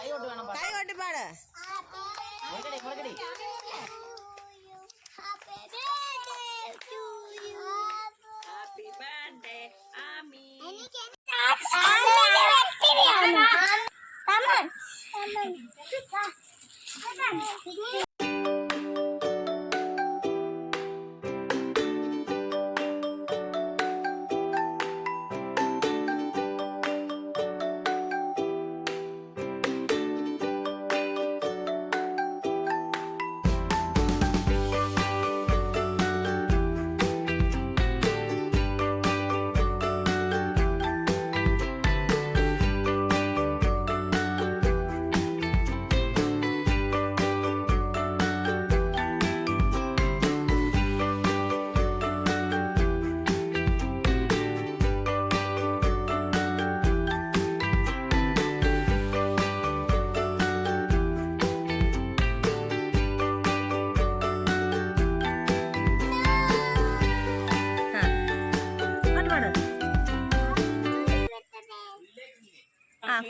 கை ஓட்டு பாடு Come on. Come on.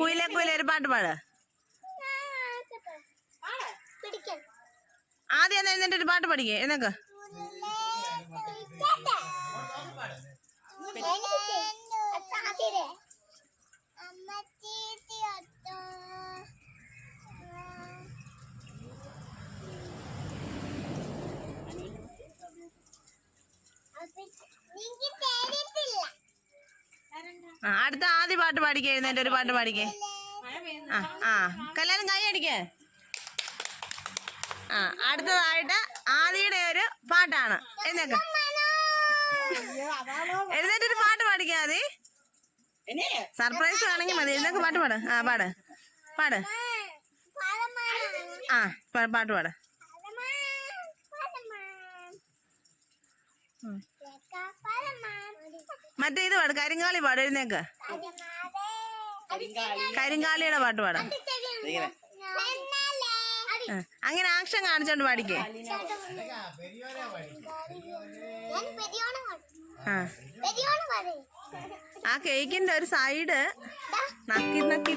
കുയിലെ കുയിലെ ഒരു പാട്ട് പാട്. ആദ്യം എഴുന്നേറ്റ് ഒരു പാട്ട് പഠിക്കേ എന്നൊക്കെ. ആ അടുത്ത ആദ്യ പാട്ട് പാടിക്കേ എഴുന്നേറ്റ് ഒരു പാട്ട് പാടിക്കേ. ആ ആ കല്യാണം കൈ അടിക്കേ ആ അടുത്തതായിട്ട് ആദിയുടെ ഒരു പാട്ടാണ്. എന്നൊക്കെ എഴുന്നേറ്റ് ഒരു പാട്ട് പാടിക്കേ ആദി. സർപ്രൈസ് ആണെങ്കിൽ മതി. എഴുന്നേക്ക് പാട്ട് പാട്. ആ പാട്. പാട്. ആ പാട്ട് പാട്. ഉം. മറ്റേ ഇത് പാട് കരിങ്കാളി പാട് എഴുന്നേക്ക്. കരിങ്കാളിയുടെ പാട്ട് പാടാം. അങ്ങനെ ആക്ഷൻ കാണിച്ചോണ്ട് പാടിക്കേ. ആ. ആ. കേക്കിന്റെ ഒരു സൈഡ് നക്കി നക്കി